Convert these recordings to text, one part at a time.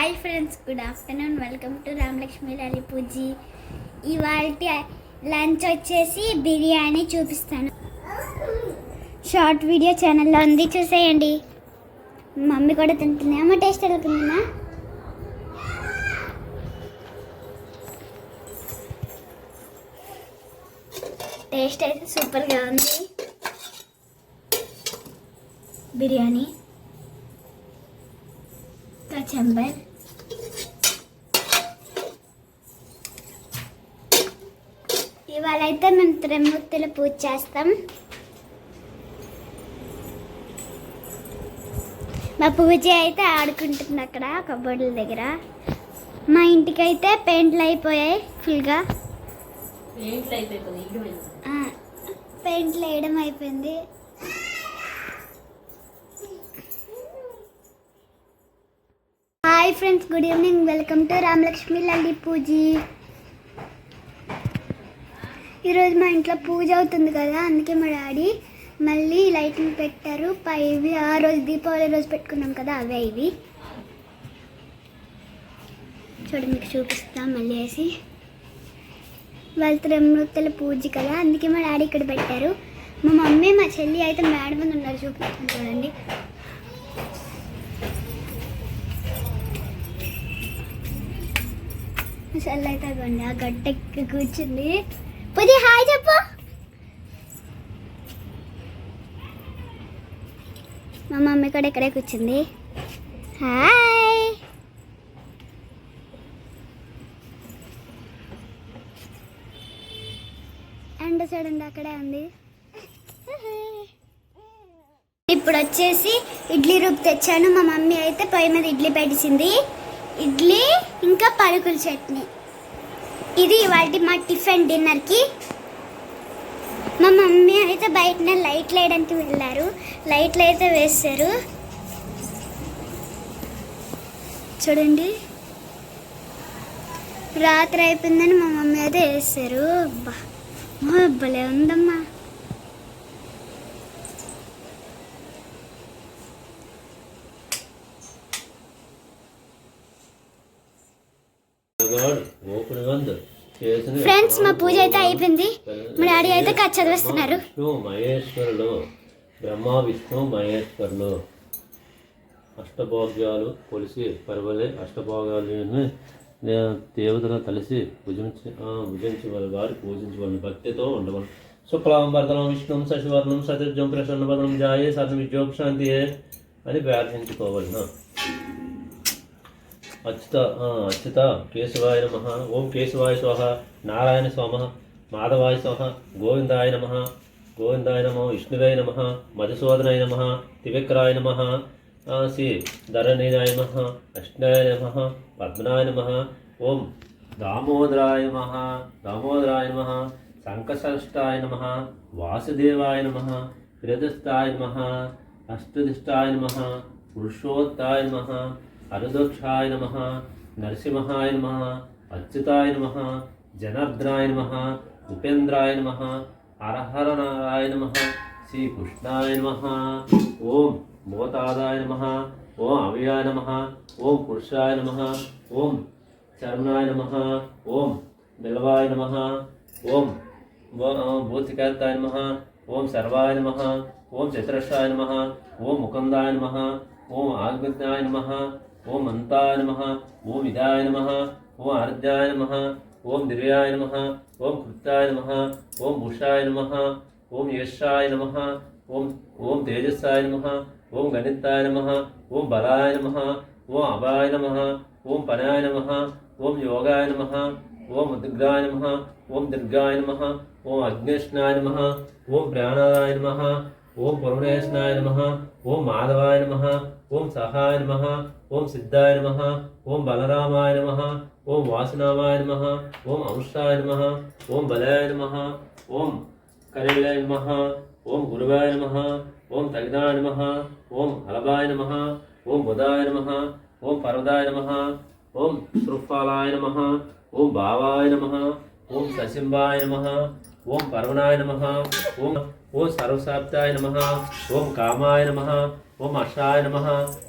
Hi friends good afternoon. Welcome to Ramalakshmi Lali Pooji. ఇవాళ lunch వచ్చేసి బిర్యానీ చూపిస్తాను. Short video ఛానల్లో ఉంది చూసేయండి. మమ్మీ కూడా తింటుంది. అమ్మ టేస్ట్ అడుగుతుందా టేస్ట్ అయితే సూపర్గా ఉంది. బిర్యానీ. కచంబర్. ఇవాళ అయితే మేము త్రిమూర్తుల పూజ చేస్తాం. మా పూజ అయితే ఆడుకుంటుంది అక్కడ కబోర్డుల దగ్గర. మా ఇంటికి అయితే పెయింట్లు అయిపోయాయి ఫుల్గా. పెయింట్లు వేయడం అయిపోయింది. Hi friends good evening. Welcome to Ramalakshmi Lalli Pooji. ఈరోజు మా ఇంట్లో పూజ అవుతుంది కదా అందుకే మా డాడీ మళ్ళీ లైటింగ్ పెట్టారు. పైవి ఆ రోజు దీపావళి రోజు పెట్టుకున్నాం కదా అవే ఇవి. చూడండి మీకు చూపిస్తాం మళ్ళీ వేసి. వాళ్ళ త్రిమూర్తుల పూజ కదా అందుకే మా డాడీ ఇక్కడ పెట్టారు. మా మమ్మీ మా చెల్లి అయితే మేడ మీద ఉన్నారు చూపిస్తాను చూడండి. మా చెల్లి అయితే అదిగోండి ఆ గట్ట కూర్చుంది. పూజ హాయ్ చెప్పు మా మమ్మీ కూడా ఇక్కడే కూర్చుంది హాయ్ అండ్ చూడండి అక్కడే ఉంది ఇప్పుడు వచ్చేసి ఇడ్లీ రూపు తెచ్చాను మా మమ్మీ అయితే పొయ్యి మీద ఇడ్లీ పెట్టింది ఇడ్లీ ఇంకా పలుకుల చట్నీ ఇది ఇవాళ మా టిఫిన్ డిన్నర్కి. మా మమ్మీ అయితే బయటనే లైట్లు వేయడానికి వెళ్ళారు. లైట్లు అయితే వేస్తారు చూడండి. రాత్రి అయిపోయిందని మా మమ్మీ అయితే వేస్తారు అబ్బా భలే ఉందమ్మా. ఫ్రెండ్స్ మా పూజ అయితే అయిపోయింది. మా డాడీ అయితే కథ చదివిస్తున్నారు. మహేశ్వరులు బ్రహ్మ విష్ణు మహేశ్వరులు. అష్టభోగ్యాలు కొలిసి పరవలే అష్టభోగాలు దేవతలు కలిసి భుజించి ఆ, భుజించవల వారి పూజించవలను. భక్తితో ఉండవలను. శుక్లాంబర్ధనం విష్ణు శశివర్ణం సతిర్జం ప్రసన్నవదనం జాయే విద్యోపశాంతి అని ప్రార్థించుకోవలను. అచ్యుత అచ్యుత కేశవాయ నమ ఓం కేశవాయ స్వహ నారాయణ స్వామ మాధవాయ స్వహ గోవిందాయ నమ గోవిందాయ నమ విష్ణువే నమ మధుసూదనాయ నమ త్రివిక్రాయ నమ శ్రీ ధరణీనాయ నమ కృష్ణాయ నమ పద్మనాయ నమ ఓం దామోదరాయ నమ దామోదరాయ నమ సంకషష్టాయ నమ వాసుదేవాయ నమ త్రిదస్తాయ నమ అష్టదిష్టాయ నమ పురుషోత్తాయ నమ అరుదక్షాయ నమ నరసింహాయ నమ అచ్యుతాయ నమ జనార్దనాయ నమ ఉపేంద్రాయ నమ హరహర నారాయణ నమ శ్రీకృష్ణాయ నమ ఓం భూతాదాయ నమ ఓం అవ్యాయ నమ ఓం పురుషాయ నమ ఓం చర్మనాయ నమ ఓం బిల్వాయ నమ ఓం భూతికాంతాయ నమ ఓం సర్వాయ నమ ఓం చతురస్రాయ నమ ఓం ముకుందాయ నమ ఓం ఆగ్ఞాయ నమ ఓం అంతాయ నమ ఓం ఇదాయ నమ ఓం ఆర్ద్యాయ నమ ఓం దివ్యాయ నమ ఓం కృత్యాయ నమ ఓం భూషాయ నమ ఓం యశాయ నమ ఓం ఓం తేజస్సాయ నమ ఓం గణితాయ నమ ఓం బలాయ నమ ఓం అభాయ నమ ఓం పనాయ నమ ఓం యోగాయ నమ ఓం ఉద్గ్రాయ నమ ఓం దుర్గాయ నమ ఓం అగ్నేష్ణాయ నమ ఓం ప్రాణాయ నమ ఓం పరమేశ్నాయ నమ ఓం మాధవాయ నమ ఓం సహాయ నమ ఓం సిద్ధాయ నమ ఓం బలరామాయ నమ ఓం వాసునామాయ నమ ఓం అంశాయ నమ ఓం బలాయ నమ ఓం కరిలాయ నమ ఓం గురువాయ నమ ఓం తగిదాయ నమ ఓం హలభాయ నమ ఓం బుధాయ నమ ఓం పర్వదాయ నమ ఓం శృఫాలాయ నమ ఓం భావాయ నమ ఓం సశింబాయ నమ ఓం పర్వణాయ నమ ఓం ఓం సర్వశాప్తాయ నమ ఓం కామాయ నమ ఓం అర్షాయ నమ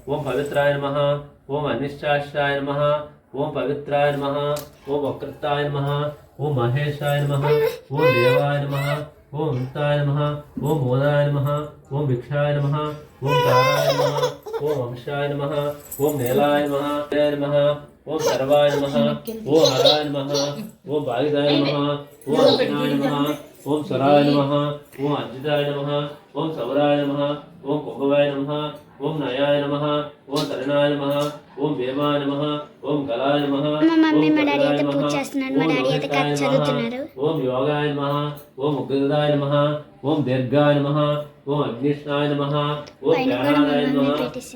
ఓం పవిత్రాయ నమ ఓం అనిష్టాష్టాయ నమ ఓం పవిత్రాయ నమ ఓం వక్రతాయ నమ ఓం మహేశాయ నమ ఓం దేవాయ నమ ఓం అమృతాయ నమ ఓం మోదాయ నమ ఓం భిక్షాయ నమ ఓం తారాయ నమ ఓం వంశాయ నమ ఓం నీలాయ నమ నమ ఓం సర్వాయ నమ ఓం హరాయ నమ ఓం భాగిదాయ నమ ఓం అర్జునాయ నమ ఓం స్వరాయ నమ ఓం అర్జితాయ నమ ఓం సౌరాయ నమ ఓం కుంభవాయ నమ ఓం నయాయ నమ ఓం తరుణాయ నమ ఓం భీమాయ నమ ఓం గలాయ నమ ఓం యోగాయ నమ ఓం ఉగ్రదాయ నమ ఓం దీర్ఘాయ నమ ఓం అగ్నిష్ణాయ నమ ఓం జ్ఞానాయ నమ.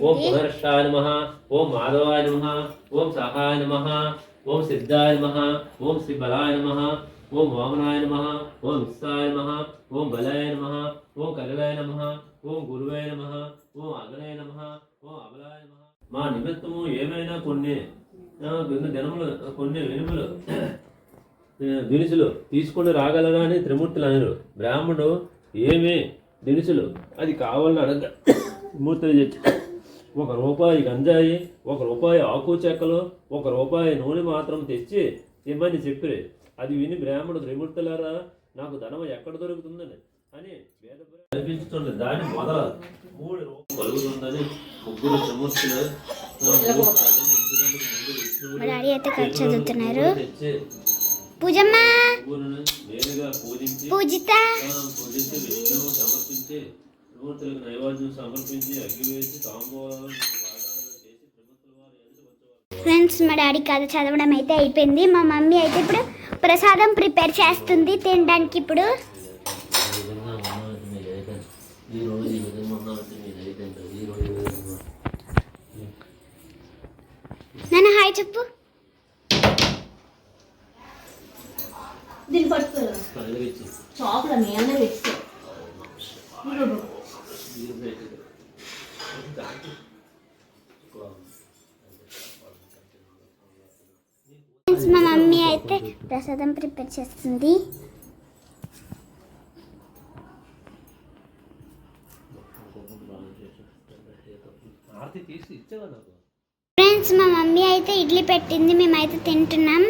ఓం పునర్షాయ నమ ఓం మాధవాయ నమ ఓం సహాయ నమ ఓం సిద్ధాయ నమ ఓం శ్రీ బలాయ నమ ఓం వామనాయ నమ ఓం ఇస్తాయ నమ ఓం బలాయ నమ ఓం కలలాయ నమ ఓం గురువాయ నమ ఓం అగ్నయ నమ ఓం అబలాయ నమ. మా నిమిత్తము ఏమైనా కొన్ని దినములు కొన్ని వెనుములు దినుసులు తీసుకొని రాగలరా అని త్రిమూర్తులు అనరు. బ్రాహ్మణుడు ఏమే దినుసులు అది కావాలని అడగ మూర్తులు చెప్పి ఒక రూపాయి గంజాయి ఒక రూపాయి ఆకు చెక్కలు ఒక రూపాయి నూనె మాత్రం తెచ్చి ఇమ్మని చెప్పిరి. అది విని బ్రాహ్మణుడు త్రిమూర్తులారా నాకు ధనం ఎక్కడ దొరుకుతుందని? అని వేద కనిపించుతుంది దాని మొదల మూడు కలుగుతుందని ముగ్గురు త్రిమూర్తులు చదువుతున్నారు. పూజమ్మ! పూజించి పూజిత! ఆ, పూజించి విష్ణువు సమర్పించి త్రిమూర్తులకు నైవేద్యం సమర్పించి అగ్గి వేసి తాంబూలాలు ఫ్రెండ్స్ మా డాడీ కథ చదవడం అయితే అయిపోయింది. మా మమ్మీ అయితే ఇప్పుడు ప్రసాదం ప్రిపేర్ చేస్తుంది తినడానికి ఇప్పుడు. నాన్న హాయ్ చెప్పు. దీన్ని పట్టుకోరా. కలిగించి షాప్లో మీ అన్న తెచ్చు మీరు పెట్టి ఫ్రెండ్స్ మా మమ్మీ అయితే ప్రసాదం ప్రిపేర్ చేస్తుంది. ఫ్రెండ్స్ మా మమ్మీ అయితే ఇడ్లీ పెట్టింది. మేమైతే తింటున్నాం.